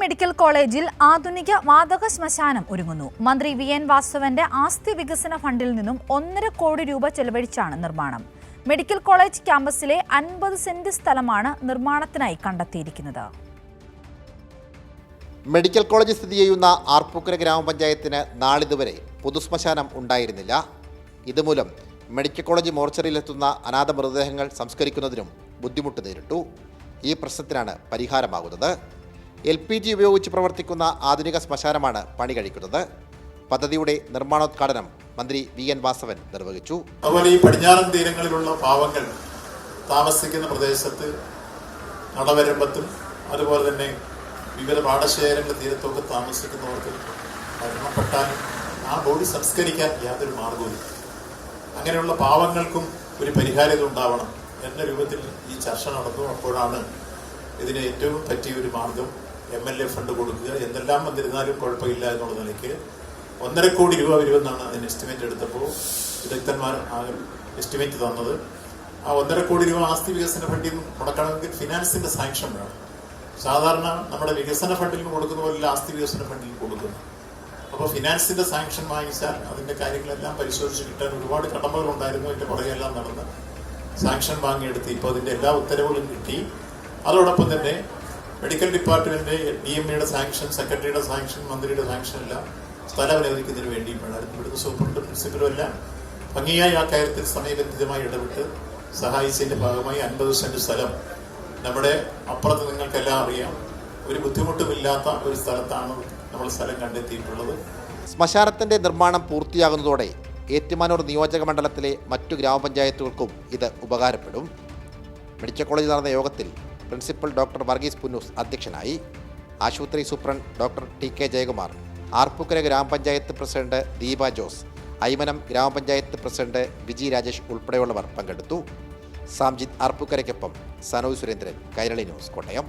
Medical കോളേജിൽ ആധുനിക വാതക ശ്മശാനം ഒരുങ്ങുന്നു. മന്ത്രി വി. എൻ. വാസവന്റെ ആസ്തി വികസന ഫണ്ടിൽ നിന്നും ഒന്നര കോടി രൂപ ചെലവഴിച്ചാണ് നിർമ്മാണം. മെഡിക്കൽ കോളേജ് ക്യാമ്പസിലെ അൻപത് സെന്റ് സ്ഥലമാണ് നിർമ്മാണത്തിനായി കണ്ടെത്തിയിരിക്കുന്നത്. മെഡിക്കൽ കോളേജ് സ്ഥിതി ചെയ്യുന്ന ആർപ്പൂക്കര ഗ്രാമപഞ്ചായത്തിന് നാളിതുവരെ പൊതുശ്മശാനം ഉണ്ടായിരുന്നില്ല. ഇതുമൂലം മെഡിക്കൽ കോളേജ് മോർച്ചറിയിലെത്തുന്ന അനാഥ മൃതദേഹങ്ങൾ സംസ്കരിക്കുന്നതിനും ബുദ്ധിമുട്ട് നേരിട്ടു. ഈ പ്രശ്നത്തിനാണ് പരിഹാരമാകുന്നത്. എൽ പി ജി ഉപയോഗിച്ച് പ്രവർത്തിക്കുന്ന ആധുനിക ശ്മശാനമാണ് പണി കഴിക്കുന്നത്. പദ്ധതിയുടെ നിർമ്മാണോദ്ഘാടനം മന്ത്രി വി എൻ വാസവൻ നിർവഹിച്ചു. അതുപോലെ ഈ പടിഞ്ഞാറൻ തീരങ്ങളിലുള്ള പാവങ്ങൾ താമസിക്കുന്ന പ്രദേശത്ത് നടവരമ്പത്തും അതുപോലെ തന്നെ വിവിധ പാടശേഖരങ്ങളുടെ തീരത്തൊക്കെ താമസിക്കുന്നവർക്ക് മരണപ്പെട്ടാൽ ആ ബോഡി സംസ്കരിക്കാൻ യാതൊരു മാർഗവും അങ്ങനെയുള്ള പാവങ്ങൾക്കും ഒരു പരിഹാരം ഉണ്ടാവണം എന്ന രൂപത്തിൽ ഈ ചർച്ച നടന്നു. അപ്പോഴാണ് ഇതിന് ഏറ്റവും പറ്റിയ ഒരു മാർഗം എം എൽ എ ഫണ്ട് കൊടുക്കുക. എന്തെല്ലാം വന്നിരുന്നാലും കുഴപ്പമില്ല എന്നുള്ള നിലയ്ക്ക് ഒന്നര കോടി രൂപ വരുമെന്നാണ് അതിന് എസ്റ്റിമേറ്റ് എടുത്തപ്പോൾ വിദഗ്ധന്മാർ എസ്റ്റിമേറ്റ് തന്നത്. ആ ഒന്നര കോടി രൂപ ആസ്തി വികസന ഫണ്ടിൽ മുടക്കണമെങ്കിൽ ഫിനാൻസിന്റെ സാങ്ഷൻ വേണം. സാധാരണ നമ്മുടെ വികസന ഫണ്ടിൽ കൊടുക്കുന്ന പോലെ ആസ്തി വികസന ഫണ്ടിൽ കൊടുക്കുന്നു അപ്പോൾ ഫിനാൻസിന്റെ സാങ്ഷൻ വാങ്ങിച്ചാൽ അതിന്റെ കാര്യങ്ങളെല്ലാം പരിശോധിച്ച് കിട്ടാൻ ഒരുപാട് കടമ്പകളുണ്ടായിരുന്നു. അതിന്റെ പുറകെല്ലാം നടന്ന് സാങ്ഷൻ വാങ്ങിയെടുത്ത് ഇപ്പോൾ അതിന്റെ എല്ലാ ഉത്തരവുകളും കിട്ടി. അതോടൊപ്പം തന്നെ മെഡിക്കൽ ഡിപ്പാർട്ട്മെന്റ് ഡി എം എയുടെ സാങ്ഷൻ സെക്രട്ടറിയുടെ സാങ്ഷൻ മന്ത്രിയുടെ സാങ്ഷൻ എല്ലാം സ്ഥലം അനുവദിക്കുന്നതിന് വേണ്ടിയും വേണം ഇവിടുത്തെ സൂപ്രണ്ട് പ്രിൻസിപ്പലും എല്ലാം. ഭംഗിയായി ആ കാര്യത്തിൽ സമയബന്ധിതമായി ഇടപെട്ട് സഹായിച്ചതിന്റെ ഭാഗമായി അൻപത് സെന്റ് സ്ഥലം നമ്മുടെ അപ്പുറത്ത് നിങ്ങൾക്കെല്ലാം അറിയാം. ഒരു ബുദ്ധിമുട്ടുമില്ലാത്ത ഒരു സ്ഥലത്താണ് നമ്മൾ സ്ഥലം കണ്ടെത്തിയിട്ടുള്ളത്. ശ്മശാനത്തിന്റെ നിർമ്മാണം പൂർത്തിയാകുന്നതോടെ ഏറ്റുമാനൂർ നിയോജക മണ്ഡലത്തിലെ മറ്റു ഗ്രാമപഞ്ചായത്തുകൾക്കും ഇത് ഉപകാരപ്പെടും. മെഡിക്കൽ കോളേജിൽ നടന്ന യോഗത്തിൽ പ്രിൻസിപ്പൽ ഡോക്ടർ വർഗീസ് പുന്നൂസ് അധ്യക്ഷനായി. ആശുപത്രി superintendent doctor T K Jayakumar. Arpookara ഗ്രാമപഞ്ചായത്ത് പ്രസിഡന്റ് ദീപ ജോസ്. ഐമനം ഗ്രാമപഞ്ചായത്ത് പ്രസിഡന്റ് വിജി രാജേഷ് ഉൾപ്പെടെയുള്ളവർ പങ്കെടുത്തു. സാംജിത് ആർപ്പുക്കരയ്ക്കൊപ്പം സനോജ് സുരേന്ദ്രൻ കൈരളി ന്യൂസ് കോട്ടയം.